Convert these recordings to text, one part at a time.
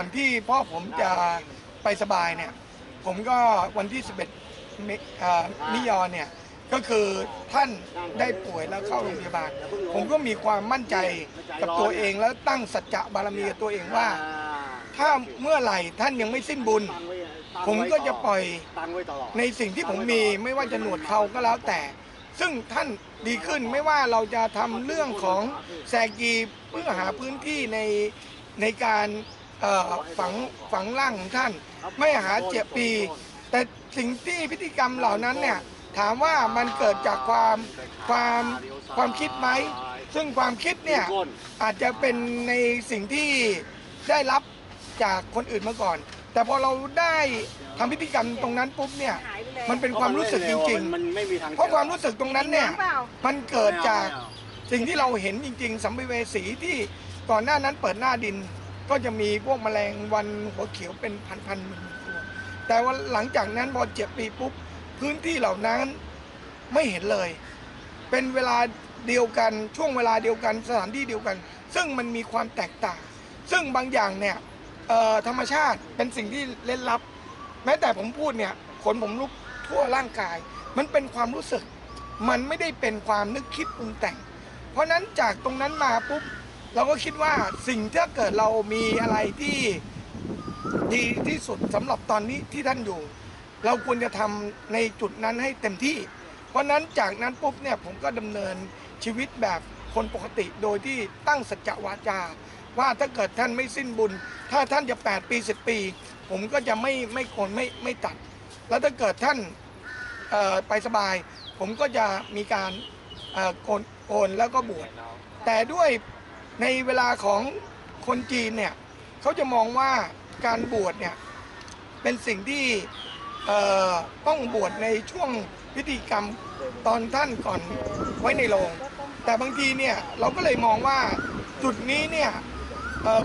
อนที่พ่อผมจะไปสบายเนี่ย ผมก็วันที่ 11เมเอ่อมิยอนเนี่ย ก็คือท่านได้ป่วยแล้วเข้าโรงพยาบาล ผมก็มีความมั่นใจกับตัวเองแล้วตั้งสัจจะบารมีกับตัวเองว่า ถ้าเมื่อไหร่ท่านยังไม่สิ้นบุญ ผมก็จะปล่อย ตังไว้ตลอดในสิ่งที่ผมมีไม่ว่าจะหนวดเขาก็แล้วแต่ ซึ่งท่านดีขึ้นไม่ว่าเราจะทำเรื่องของแซกีเพื่อหาพื้นที่ในในการ ฝังฝังร่างของท่าน ไม่หาเจ็บปี แต่สิ่งที่พิธีกรรมเหล่านั้นเนี่ยถามว่ามันเกิดจากความความความคิดไหม ซึ่งความคิดเนี่ยอาจจะเป็นในสิ่งที่ได้รับจากคนอื่นมาก่อน แต่พอเราได้ทำพิธีกรรมตรงนั้นปุ๊บเนี่ยมันเป็นความรู้สึกจริงมันไม่มีทางๆเพราะความรู้สึกตรงนั้นเนี่ยน้ำเปล่ามันเกิดจากสิ่งที่เราเห็นจริง ๆสัมภเวสีที่ก่อนหน้านั้นเปิดหน้าดิน ก็จะมีพวกแมลงวันหัวเขียวเป็นพันๆหมื่นตัว แต่ว่าหลังจากนั้นพอเจ็ดปีปุ๊บพื้นที่เหล่านั้นไม่เห็นเลย เป็นเวลาเดียวกันช่วงเวลาเดียวกันสถานที่เดียวกัน ซึ่งมันมีความแตกต่าง ซึ่งบางอย่างเนี่ยธรรมชาติเป็นสิ่งที่เล่นลับ แม้แต่ผมพูดเนี่ยขนผมลุกทั่วร่างกาย มันเป็นความรู้สึก มันไม่ได้เป็นความนึกคิดปรุงแต่ง เพราะนั้นจากตรงนั้นมาปุ๊บ เราก็คิดว่าสิ่งถ้าเกิดเรามีอะไรที่ดีที่สุดสำหรับตอนนี้ที่ท่านอยู่ เราควรจะทำในจุดนั้นให้เต็มที่ เพราะนั้นจากนั้นปุ๊บเนี่ยผมก็ดำเนินชีวิตแบบคนปกติโดยที่ตั้งสัจวาจา ว่าถ้าเกิดท่านไม่สิ้นบุญ ถ้าท่านจะ 8 ปี 10 ปี ผมก็จะไม่ไม่โกนไม่ไม่ตัด แล้วถ้าเกิดท่านไปสบาย ผมก็จะมีการโกนโกนแล้วก็บวชแต่ด้วย ในเวลาของคนจีนเนี่ยเขาจะมองว่าการบวชเนี่ยเป็นสิ่งที่ต้องบวชในช่วงพิธีกรรมตอนท่านก่อนไว้ในโรงแต่บางทีเนี่ยเราก็เลยมองว่าจุดนี้เนี่ย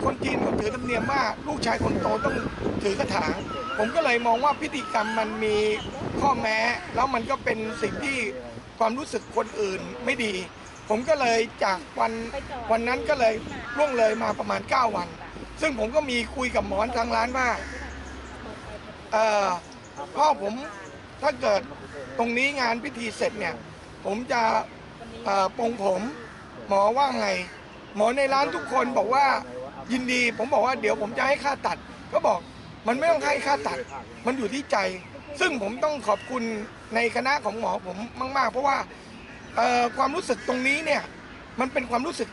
คนจีนเขาถือธรรมเนียมว่าลูกชายคนโตต้องถือกระถางผมก็เลยมองว่าพิธีกรรมมันมีข้อแม้ แล้วมันก็เป็นสิ่งที่ความรู้สึกคนอื่นไม่ดี ผมก็เลยจากวันวันนั้นก็เลยล่วงเลยมาประมาณ 9 วัน ซึ่งผมก็มีคุยกับหมอนทางร้านว่าเอ่อพ่อผมถ้าเกิดตรงนี้งานพิธีเสร็จเนี่ย ผมจะเอ่อปรงผม หมอว่าไง หมอในร้านทุกคนบอกว่ายินดี ผมบอกว่าเดี๋ยวผมจะให้ค่าตัด ก็บอกมันไม่ต้องให้ค่าตัด มันอยู่ที่ใจ ซึ่งผมต้องขอบคุณในคณะของหมอผมมาก ๆ เพราะว่าเอ่อ ความรู้สึกตรงนี้เนี่ยมันเป็นความรู้สึก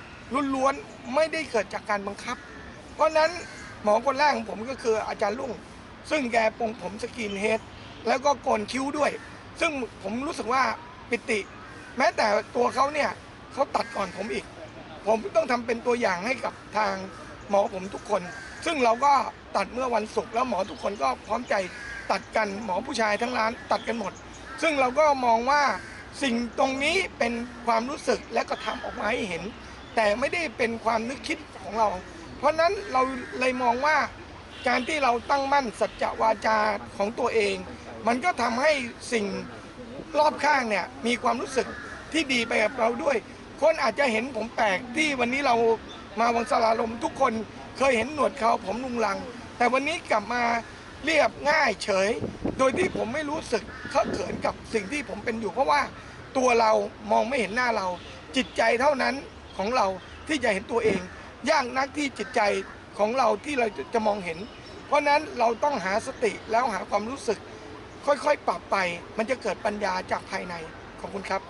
ล้วนๆไม่ได้เกิดจากการบังคับ เพราะนั้นหมอคนแรกของผมก็คืออาจารย์ลุงซึ่งแกปรงผมสกินเฮดแล้วก็โกนคิ้วด้วย ซึ่งผมรู้สึกว่าปิติ แม้แต่ตัวเขาเนี่ยเขาตัดก่อนผมอีก ผมต้องทำเป็นตัวอย่างให้กับทางหมอผมทุกคน ซึ่งเราก็ตัดเมื่อวันศุกร์แล้วหมอทุกคนก็พร้อมใจตัดกันหมอผู้ชายทั้งร้านตัดกันหมด ซึ่งเราก็มองว่า สิ่งตรงนี้เป็นความรู้สึกและก็ทำออกมาให้เห็น แต่ไม่ได้เป็นความนึกคิดของเรา เพราะฉนั้นเราเลยมองว่าการที่เราตั้งมั่นสัจจวาจาของตัวเอง มันก็ทำให้สิ่งรอบข้างเนี่ยมีความรู้สึกที่ดีไปกับเราด้วย คนอาจจะเห็นผมแปลกที่วันนี้เรามาวังสลาลมทุกคนเคยเห็นหนวดเขาผมลุงลัง แต่วันนี้กลับมา เรียบง่ายเฉย โดยที่ผมไม่รู้สึกเคอะเขินกับสิ่งที่ผมเป็นอยู่ เพราะว่าตัวเรามองไม่เห็นหน้าเรา จิตใจเท่านั้นของเราที่จะเห็นตัวเอง ยากนักที่จิตใจของเราที่เราจะมองเห็น เพราะฉะนั้นเราต้องหาสติแล้วหาความรู้สึก ค่อยๆ ปรับไป มันจะเกิดปัญญาจากภายในขอบคุณครับ